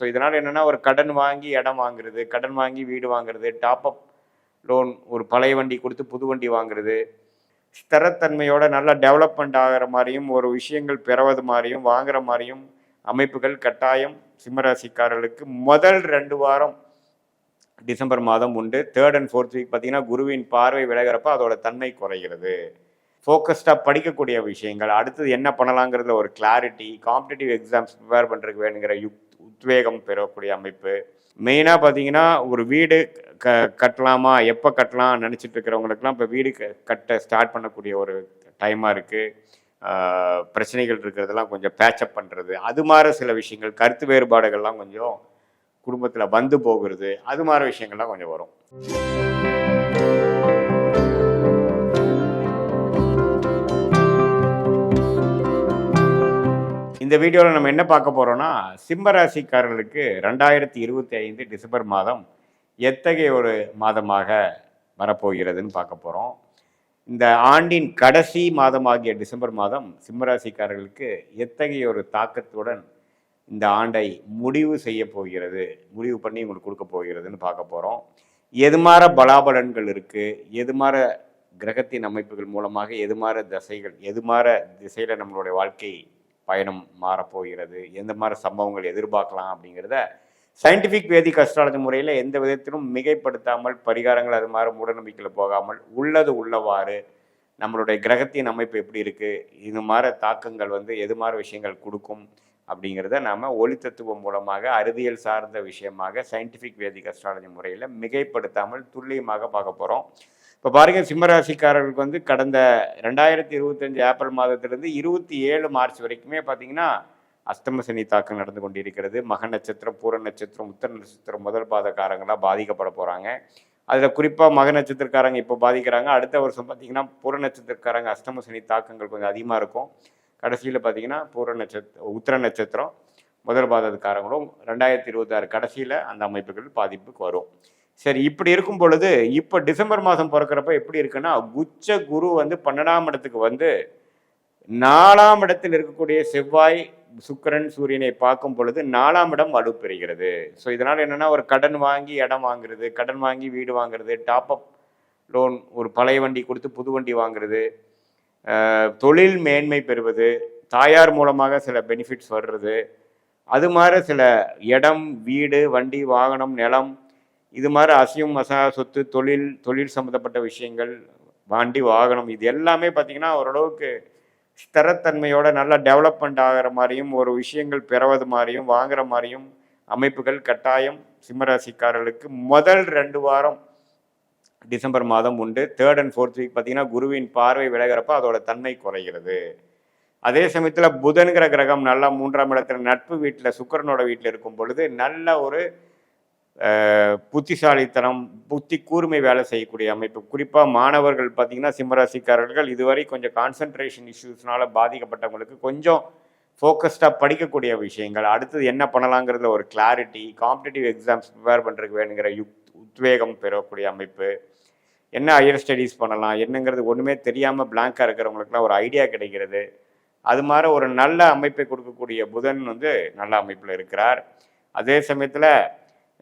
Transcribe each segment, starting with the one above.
So இதனால் என்னென்னா ஒரு கடன் வாங்கி இடம் வாங்குறது கடன் வாங்கி வீடு வாங்குறது டாப்அப் லோன் ஒரு பழைய வண்டி கொடுத்து புது வண்டி வாங்குறது ஸ்திரத்தன்மையோட நல்லா டெவலப்மெண்ட் ஆகிற மாதிரியும் ஒரு விஷயங்கள் பெறுவது மாதிரியும் வாங்குற மாதிரியும் அமைப்புகள் கட்டாயம் சிம்மராசிக்காரர்களுக்கு முதல் ரெண்டு வாரம் டிசம்பர் மாதம் உண்டு. தேர்ட் அண்ட் ஃபோர்த் வீக் பார்த்தீங்கன்னா குருவின் பார்வை விலகிறப்ப அதோட தன்மை குறைகிறது. ஃபோக்கஸ்டாக படிக்கக்கூடிய விஷயங்கள். அடுத்தது என்ன பண்ணலாங்கிறதுல ஒரு கிளாரிட்டி காம்படிட்டிவ் எக்ஸாம்ஸ் ப்ரிப்பேர் பண்ணுறதுக்கு வேணுங்கிற யுக் உத்வேகம் பெறக்கூடிய அமைப்பு. மெயினாக பார்த்தீங்கன்னா ஒரு வீடு க கட்டலாமா? எப்போ கட்டலாம் நினச்சிட்டு இருக்கிறவங்களுக்குலாம் இப்போ வீடு க கட்ட ஸ்டார்ட் பண்ணக்கூடிய ஒரு டைமாக இருக்குது பிரச்சனைகள் இருக்கிறதெல்லாம் கொஞ்சம் பேச்சப் பண்ணுறது அது மாதிரி சில விஷயங்கள் கருத்து வேறுபாடுகள்லாம் கொஞ்சம் குடும்பத்தில் வந்து போகிறது. அது மாதிரி விஷயங்கள்லாம் கொஞ்சம் வரும். இந்த வீடியோவில் நம்ம என்ன பார்க்க போகிறோம்னா சிம்மராசிக்காரர்களுக்கு ரெண்டாயிரத்தி இருபத்தி ஐந்து டிசம்பர் மாதம் எத்தகைய ஒரு மாதமாக வரப்போகிறதுன்னு பார்க்க போகிறோம் இந்த ஆண்டின் கடைசி மாதமாகிய டிசம்பர் மாதம் சிம்மராசிக்காரர்களுக்கு எத்தகைய ஒரு தாக்கத்துடன் இந்த ஆண்டை முடிவு செய்ய போகிறது முடிவு பண்ணி உங்களுக்கு கொடுக்க போகிறதுன்னு பார்க்க போகிறோம் எதுமாற பலாபலன்கள் இருக்குது எதுமாற கிரகத்தின் அமைப்புகள் மூலமாக எதுமாற தசைகள் எதுமாற திசையில் நம்மளுடைய வாழ்க்கை பயணம் மாறப்போகிறது. எந்த மாதிரி சம்பவங்கள் எதிர்பார்க்கலாம் அப்படிங்கிறத சயின்டிஃபிக் வேதிக் அஸ்ட்ராலஜி முறையில் எந்த விதத்திலும் மிகைப்படுத்தாமல் பரிகாரங்கள் அது மாதிரி மூடநம்பிக்கையில் போகாமல் உள்ளது உள்ளவாறு நம்மளுடைய கிரகத்தின் அமைப்பு எப்படி இருக்குது இது மாதிரி தாக்கங்கள் வந்து எது மாதிரி விஷயங்கள் கொடுக்கும் அப்படிங்கிறத நாம் ஒளித்தத்துவம் மூலமாக அறிவியல் சார்ந்த விஷயமாக சயின்டிஃபிக் வேதிக் அஸ்ட்ராலஜி முறையில் மிகைப்படுத்தாமல் துல்லியமாக பார்க்க போகிறோம் இப்போ பாருங்கள் சிம்மராசிக்காரர்களுக்கு வந்து கடந்த ரெண்டாயிரத்தி இருபத்தஞ்சு ஏப்ரல் மாதத்திலிருந்து இருபத்தி ஏழு மார்ச் வரைக்குமே பார்த்தீங்கன்னா அஸ்தம சனி தாக்கம் நடந்து கொண்டிருக்கிறது. மக நட்சத்திரம் பூர நட்சத்திரம் உத்தர நட்சத்திரம் முதல் பாதக்காரங்களாக பாதிக்கப்பட போகிறாங்க அதில் குறிப்பாக மக நட்சத்திரக்காரங்க இப்போ பாதிக்கிறாங்க. அடுத்த வருஷம் பார்த்தீங்கன்னா பூர நட்சத்திரக்காரங்க அஷ்டம சனி தாக்கங்கள் கொஞ்சம் அதிகமாக இருக்கும். கடைசியில் பார்த்தீங்கன்னா பூர நட்சத்திர உத்தர நட்சத்திரம் முதல் பாதக்காரங்களும் ரெண்டாயிரத்தி இருபத்தாறு கடைசியில் அந்த அமைப்புகள் பாதிப்புக்கு வரும். சரி இப்படி இருக்கும் பொழுது இப்போ டிசம்பர் மாதம் பிறக்கிறப்ப எப்படி இருக்குன்னா உச்ச குரு வந்து பன்னெண்டாம் இடத்துக்கு வந்து நாலாம் இடத்தில் இருக்கக்கூடிய செவ்வாய் சுக்கிரன் சூரியனை பார்க்கும் பொழுது நாலாம் இடம் வலுப்பெறுகிறது ஸோ இதனால் என்னென்னா ஒரு கடன் வாங்கி இடம் வாங்குறது கடன் வாங்கி வீடு வாங்குறது டாப் அப் லோன் ஒரு பழைய வண்டி கொடுத்து புது வண்டி வாங்குறது தொழில் மேன்மை பெறுவது தாயார் மூலமாக சில பெனிஃபிட்ஸ் வர்றது அது மாதிரி சில இடம் வீடு வண்டி வாகனம் நிலம் இது மாதிரி அசையும் மசா சொத்து தொழில் தொழில் சம்மந்தப்பட்ட விஷயங்கள் வண்டி வாகனம் இது எல்லாமே பார்த்தீங்கன்னா ஓரளவுக்கு ஸ்திரத்தன்மையோட நல்லா டெவலப்மெண்ட் ஆகிற மாதிரியும் ஒரு விஷயங்கள் பெறுவது மாதிரியும் வாங்குற மாதிரியும் அமைப்புகள் கட்டாயம் சிம்மராசிக்காரர்களுக்கு முதல் ரெண்டு வாரம் டிசம்பர் மாதம் உண்டு. தேர்ட் அண்ட் ஃபோர்த் வீக் பார்த்தீங்கன்னா குருவின் பார்வை விலகிறப்ப அதோட தன்மை குறைகிறது. அதே சமயத்தில் புதன்கிற கிரகம் நல்லா மூன்றாம் இடத்துல நட்பு வீட்டில் சுக்கிரனோட வீட்டில் இருக்கும் பொழுது நல்ல ஒரு புத்திசாலித்தனம் புத்தி கூர்மை வேலை செய்யக்கூடிய அமைப்பு. குறிப்பாக மாணவர்கள் பார்த்தீங்கன்னா சிம்மராசிக்காரர்கள் இதுவரை கொஞ்சம் கான்சன்ட்ரேஷன் இஷ்யூஸ்னால பாதிக்கப்பட்டவங்களுக்கு கொஞ்சம் ஃபோக்கஸ்டாக படிக்கக்கூடிய விஷயங்கள். அடுத்தது என்ன பண்ணலாங்கிறதுல ஒரு கிளாரிட்டி காம்படிட்டிவ் எக்ஸாம்ஸ் ப்ரிப்பேர் பண்ணுறதுக்கு வேணுங்கிற யுக் உத்வேகம் பெறக்கூடிய அமைப்பு. என்ன ஹையர் ஸ்டடீஸ் பண்ணலாம் என்னங்கிறது ஒன்றுமே தெரியாமல் பிளாங்காக இருக்கிறவங்களுக்குலாம் ஒரு ஐடியா கிடைக்கிறது. அது மாதிரி ஒரு நல்ல அமைப்பை கொடுக்கக்கூடிய புதன் வந்து நல்ல அமைப்பில் இருக்கிறார். அதே சமயத்தில்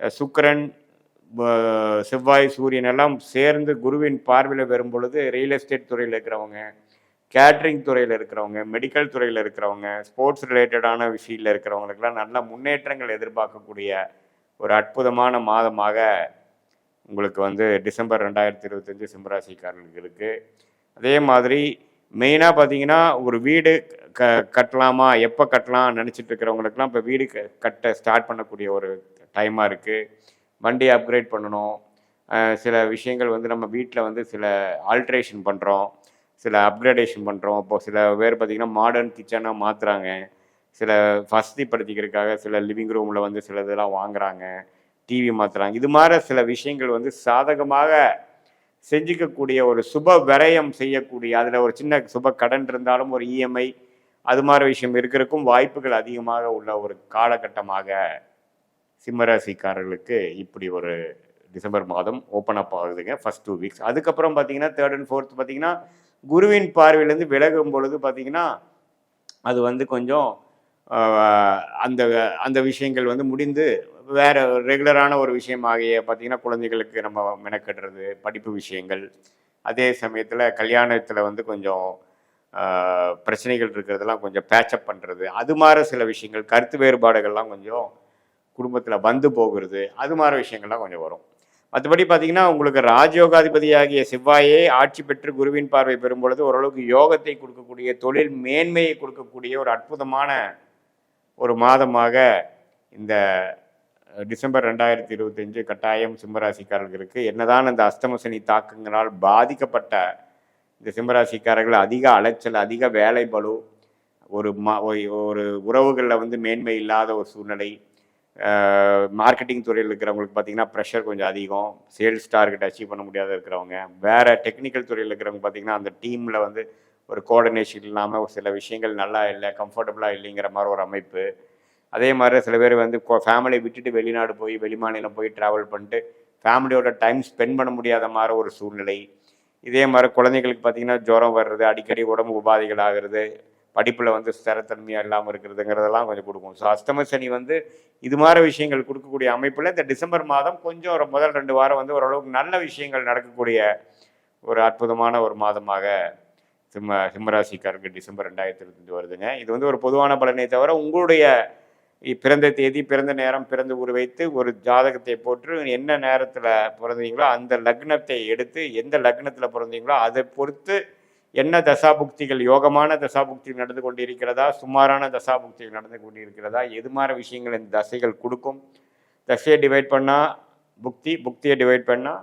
சுக்கரன் செவ்வாய் சூரியன் எல்லாம் சேர்ந்து குருவின் பார்வையில் வரும் பொழுது ரியல் எஸ்டேட் துறையில் இருக்கிறவங்க கேட்ரிங் துறையில் இருக்கிறவங்க மெடிக்கல் துறையில் இருக்கிறவங்க ஸ்போர்ட்ஸ் ரிலேட்டடான விஷயத்தில் இருக்கிறவங்களுக்கெல்லாம் நல்ல முன்னேற்றங்கள் எதிர்பார்க்கக்கூடிய ஒரு அற்புதமான மாதமாக உங்களுக்கு வந்து டிசம்பர் ரெண்டாயிரத்தி இருபத்தஞ்சு சிம்மராசிக்காரர்களுக்கு இருக்குது அதே மாதிரி மெயினாக பார்த்தீங்கன்னா ஒரு வீடு க கட்டலாமா எப்போ கட்டலாம் நினச்சிட்டு இருக்கிறவங்களுக்குலாம் இப்போ வீடு க கட்ட ஸ்டார்ட் பண்ணக்கூடிய ஒரு டைமாக இருக்குது வண்டி அப்கிரேட் பண்ணணும். சில விஷயங்கள் வந்து நம்ம வீட்டில் வந்து சில ஆல்ட்ரேஷன் பண்ணுறோம் சில அப்கிரேடேஷன் பண்ணுறோம் இப்போ சில பேர் பார்த்திங்கன்னா மாடர்ன் கிச்சனாக மாற்றுறாங்க சில வசதிப்படுத்திக்கிறதுக்காக சில லிவிங் ரூமில் வந்து சில இதெல்லாம் வாங்குறாங்க. டிவி மாற்றுறாங்க இது மாதிரி சில விஷயங்கள் வந்து சாதகமாக செஞ்சுக்கக்கூடிய ஒரு சுப விரயம் செய்யக்கூடிய அதில் ஒரு சின்ன சுப கடன் இருந்தாலும் ஒரு இஎம்ஐ அது மாதிரி விஷயம் இருக்கிறக்கும் வாய்ப்புகள் அதிகமாக உள்ள ஒரு காலகட்டமாக சிம்மராசிக்காரர்களுக்கு இப்படி ஒரு டிசம்பர் மாதம் ஓப்பன் அப் ஆகுதுங்க ஃபர்ஸ்ட் டூ வீக்ஸ் அதுக்கப்புறம் பார்த்தீங்கன்னா தேர்ட் அண்ட் ஃபோர்த் பார்த்தீங்கன்னா குருவின் பார்வையிலேருந்து விலகும் பொழுது பார்த்தீங்கன்னா அது வந்து கொஞ்சம் அந்த அந்த விஷயங்கள் வந்து முடிந்து வேறு ரெகுலரான ஒரு விஷயமாகிய பார்த்தீங்கன்னா குழந்தைகளுக்கு நம்ம மெனக்கட்டுறது படிப்பு விஷயங்கள். அதே சமயத்தில் கல்யாணத்தில் வந்து கொஞ்சம் பிரச்சனைகள் இருக்கிறதெல்லாம் கொஞ்சம் பேச்சப் பண்ணுறது அது மாதிரி சில விஷயங்கள் கருத்து வேறுபாடுகள்லாம் கொஞ்சம் குடும்பத்தில் வந்து போகிறது அது மாதிரி விஷயங்கள்லாம் கொஞ்சம் வரும். மற்றபடி பார்த்தீங்கன்னா உங்களுக்கு ராஜயோகாதிபதியாகிய செவ்வாயே ஆட்சி பெற்று குருவின் பார்வை பெறும் பொழுது ஓரளவுக்கு யோகத்தை கொடுக்கக்கூடிய தொழில் மேன்மையை கொடுக்கக்கூடிய ஒரு அற்புதமான ஒரு மாதமாக இந்த டிசம்பர் ரெண்டாயிரத்தி இருபத்தஞ்சு கட்டாயம் சிம்மராசிக்காரர்களுக்கு என்னதான் அந்த அஸ்தம சனி தாக்கங்களால் பாதிக்கப்பட்ட இந்த சிம்மராசிக்காரர்கள் அதிக அலைச்சல் அதிக வேலை பளு ஒரு மா ஒரு- ஒரு உறவுகளில் வந்து மேன்மை இல்லாத ஒரு சூழ்நிலை மார்க்கெட்டிங் துறையில் இருக்கிறவங்களுக்கு பார்த்தீங்கன்னா ப்ரெஷர் கொஞ்சம் அதிகம். சேல்ஸ் டார்கெட் அச்சீவ் பண்ண முடியாத இருக்கிறவங்க. வேறு டெக்னிக்கல் துறையில் இருக்கிறவங்க பார்த்தீங்கன்னா அந்த டீமில் வந்து ஒரு கோஆர்டினேஷன் இல்லாமல் ஒரு சில விஷயங்கள் நல்லா இல்லை கம்ஃபர்டபுளாக இல்லைங்கிற மாதிரி ஒரு அமைப்பு. அதே மாதிரி சில பேர் வந்து ஃபேமிலியை விட்டுட்டு வெளிநாடு போய் வெளிமாநிலம் போய் ட்ராவல் பண்ணிட்டு ஃபேமிலியோட டைம் ஸ்பெண்ட் பண்ண முடியாத மாதிரி ஒரு சூழ்நிலை. இதே மாதிரி குழந்தைங்களுக்கு பார்த்தீங்கன்னா ஜுரம் வர்றது அடிக்கடி உடம்பு உபாதைகள் ஆகிறது படிப்பில் வந்து ஸ்திரத்தன்மையாக இல்லாமல் இருக்கிறதுங்கிறதெல்லாம் கொஞ்சம் கொடுக்கும். ஸோ அஸ்தம சனி வந்து இது மாதிரி விஷயங்கள் கொடுக்கக்கூடிய அமைப்பில் இந்த டிசம்பர் மாதம் கொஞ்சம் ஒரு முதல் ரெண்டு வாரம் வந்து ஓரளவுக்கு நல்ல விஷயங்கள் நடக்கக்கூடிய ஒரு அற்புதமான ஒரு மாதமாக சிம்ம சிம்மராசிக்காரருக்கு டிசம்பர் ரெண்டாயிரத்தி இருபத்தஞ்சு வருதுங்க. இது வந்து ஒரு பொதுவான பலனை தவிர உங்களுடைய பிறந்த தேதி பிறந்த நேரம் பிறந்த ஊர் வைத்து ஒரு ஜாதகத்தை போட்டு என்ன நேரத்தில் பிறந்தீங்களோ அந்த லக்னத்தை எடுத்து எந்த லக்னத்தில் பிறந்தீங்களோ அதை பொறுத்து என்ன தசாபுக்திகள் யோகமான தசாபுக்திகள் நடந்து கொண்டு இருக்கிறதா சுமாரான தசாபுக்திகள் நடந்து கொண்டு இருக்கிறதா எது மாதிரி விஷயங்கள் இந்த தசைகள் கொடுக்கும்? தசையை டிவைட் பண்ணால் புக்தி புக்தியை டிவைட் பண்ணால்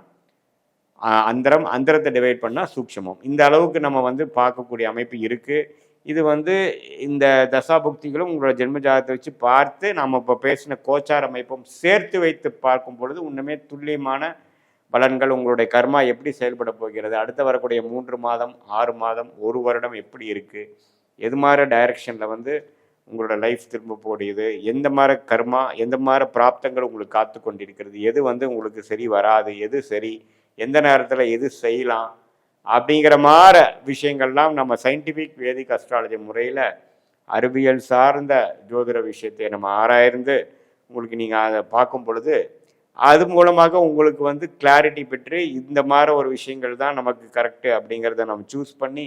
அந்தரம் அந்தரத்தை டிவைட் பண்ணால் சூக்ஷமம். இந்த அளவுக்கு நம்ம வந்து பார்க்கக்கூடிய அமைப்பு இருக்குது இது வந்து இந்த தசாபுக்திகளும் உங்களோட ஜென்ம ஜாதகத்தை வச்சு பார்த்து நம்ம இப்போ பேசின கோச்சார அமைப்பும் சேர்த்து வைத்து பார்க்கும் பொழுது ஒன்றுமே துல்லியமான பலன்கள் உங்களுடைய கர்மா எப்படி செயல்பட போகிறது? அடுத்து வரக்கூடிய மூன்று மாதம் ஆறு மாதம் ஒரு வருடம் எப்படி இருக்குது எது மாதிரி டைரக்ஷனில் வந்து உங்களோட லைஃப் திரும்ப போடியது எந்த மாதிரி கர்மா எந்த மாதிரி பிராப்தங்கள் உங்களுக்கு காத்து கொண்டிருக்கிறது? எது வந்து உங்களுக்கு சரி வராது? எது சரி? எந்த நேரத்தில் எது செய்யலாம்? அப்படிங்கிற மாதிரி விஷயங்கள்லாம் நம்ம சயின்டிஃபிக் வேதிக் அஸ்ட்ராலஜி முறையில் அறிவியல் சார்ந்த ஜோதிட விஷயத்தை நம்ம ஆராய்ந்து உங்களுக்கு நீங்கள் அதை பார்க்கும் பொழுது அது மூலமாக உங்களுக்கு வந்து கிளாரிட்டி பெற்று இந்த மாதிரி ஒரு விஷயங்கள் தான் நமக்கு கரெக்டு அப்படிங்கிறத நம்ம சூஸ் பண்ணி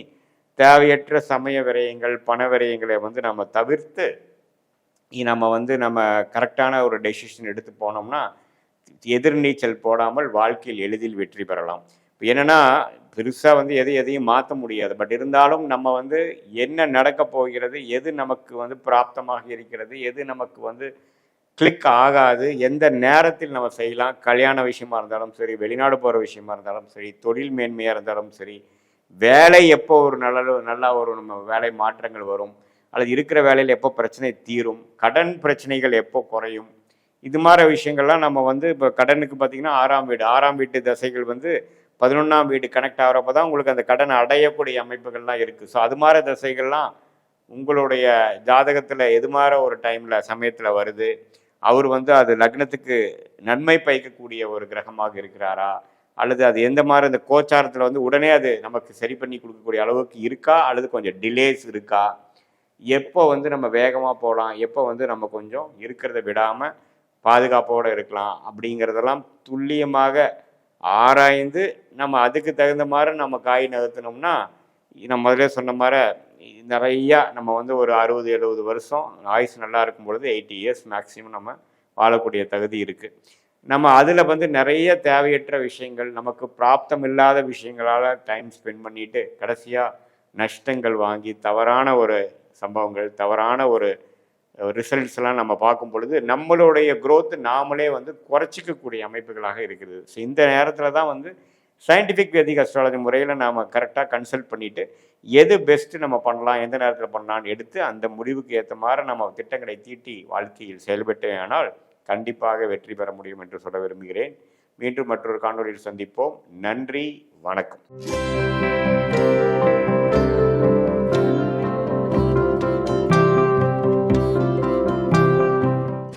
தேவையற்ற சமய விரயங்கள் பண விரயங்களை வந்து நம்ம தவிர்த்து நம்ம வந்து நம்ம கரெக்டான ஒரு டெசிஷன் எடுத்து போனோம்னா எதிர்நீச்சல் போடாமல் வாழ்க்கையில் எளிதில் வெற்றி பெறலாம். இப்போ என்னென்னா பெருசாக வந்து எதை எதையும் மாற்ற முடியாது. பட் இருந்தாலும் நம்ம வந்து என்ன நடக்க போகிறது எது நமக்கு வந்து பிராப்தமாக இருக்கிறது எது நமக்கு வந்து கிளிக் ஆகாது. எந்த நேரத்தில் நம்ம செய்யலாம். கல்யாண விஷயமா இருந்தாலும் சரி வெளிநாடு போகிற விஷயமா இருந்தாலும் சரி தொழில் மேன்மையாக இருந்தாலும் சரி வேலை எப்போ ஒரு நல்ல நல்லா ஒரு நம்ம வேலை மாற்றங்கள் வரும். அல்லது இருக்கிற வேலையில் எப்போ பிரச்சனை தீரும் கடன் பிரச்சனைகள் எப்போ குறையும். இது மாதிரி விஷயங்கள்லாம் நம்ம வந்து இப்போ கடனுக்கு பார்த்தீங்கன்னா ஆறாம் வீடு. ஆறாம் வீட்டு தசைகள் வந்து பதினொன்றாம் வீடு கனெக்ட் ஆகிறப்ப தான் உங்களுக்கு அந்த கடன் அடையக்கூடிய அமைப்புகள்லாம் இருக்குது ஸோ அது மாதிரி தசைகள்லாம் உங்களுடைய ஜாதகத்தில் எது மாதிரி ஒரு டைமில் சமயத்தில் வருது? அவர் வந்து அது லக்னத்துக்கு நன்மை பயக்கக்கூடிய ஒரு கிரகமாக இருக்கிறாரா? அல்லது அது எந்த மாதிரி அந்த கோச்சாரத்தில் வந்து உடனே அது நமக்கு சரி பண்ணி கொடுக்கக்கூடிய அளவுக்கு இருக்கா? அல்லது கொஞ்சம் டிலேஸ் இருக்கா? எப்போ வந்து நம்ம வேகமாக போகலாம்? எப்போ வந்து நம்ம கொஞ்சம் இருக்கிறத விடாமல் பாதுகாப்போடு இருக்கலாம்? அப்படிங்கிறதெல்லாம் துல்லியமாக ஆராய்ந்து நம்ம அதுக்கு தகுந்த மாதிரி நம்ம காய் நகர்த்தினோம்னா நம்ம முதல்ல சொன்ன மாதிரி நிறையா நம்ம வந்து ஒரு அறுபது எழுபது வருஷம் ஆயுஸ் நல்லா இருக்கும் பொழுது எயிட்டி இயர்ஸ் மேக்ஸிமம் நம்ம வாழக்கூடிய தகுதி இருக்குது நம்ம அதில் வந்து நிறைய தேவையற்ற விஷயங்கள் நமக்கு பிராப்தம் இல்லாத விஷயங்களால் டைம் ஸ்பெண்ட் பண்ணிட்டு கடைசியாக நஷ்டங்கள் வாங்கி தவறான ஒரு சம்பவங்கள் தவறான ஒரு ரிசல்ட்ஸ்லாம் நம்ம பார்க்கும் பொழுது நம்மளுடைய growth நாமளே வந்து குறைச்சிக்கக்கூடிய அமைப்புகளாக இருக்குது ஸோ இந்த நேரத்தில் தான் வந்து சயின்டிஃபிக் வேதிக் அஸ்ட்ராலஜி முறையில் நாம் கரெக்டாக கன்சல்ட் பண்ணிவிட்டு எது பெஸ்ட்டு நம்ம பண்ணலாம் எந்த நேரத்தில் பண்ணலான்னு எடுத்து அந்த முடிவுக்கு ஏற்ற மாதிரி நம்ம திட்டங்களை தீட்டி வாழ்க்கையில் செயல்பட்டேன் ஆனால் கண்டிப்பாக வெற்றி பெற முடியும் என்று சொல்ல விரும்புகிறேன். மீண்டும் மற்றொரு காணொலியில் சந்திப்போம். நன்றி வணக்கம்.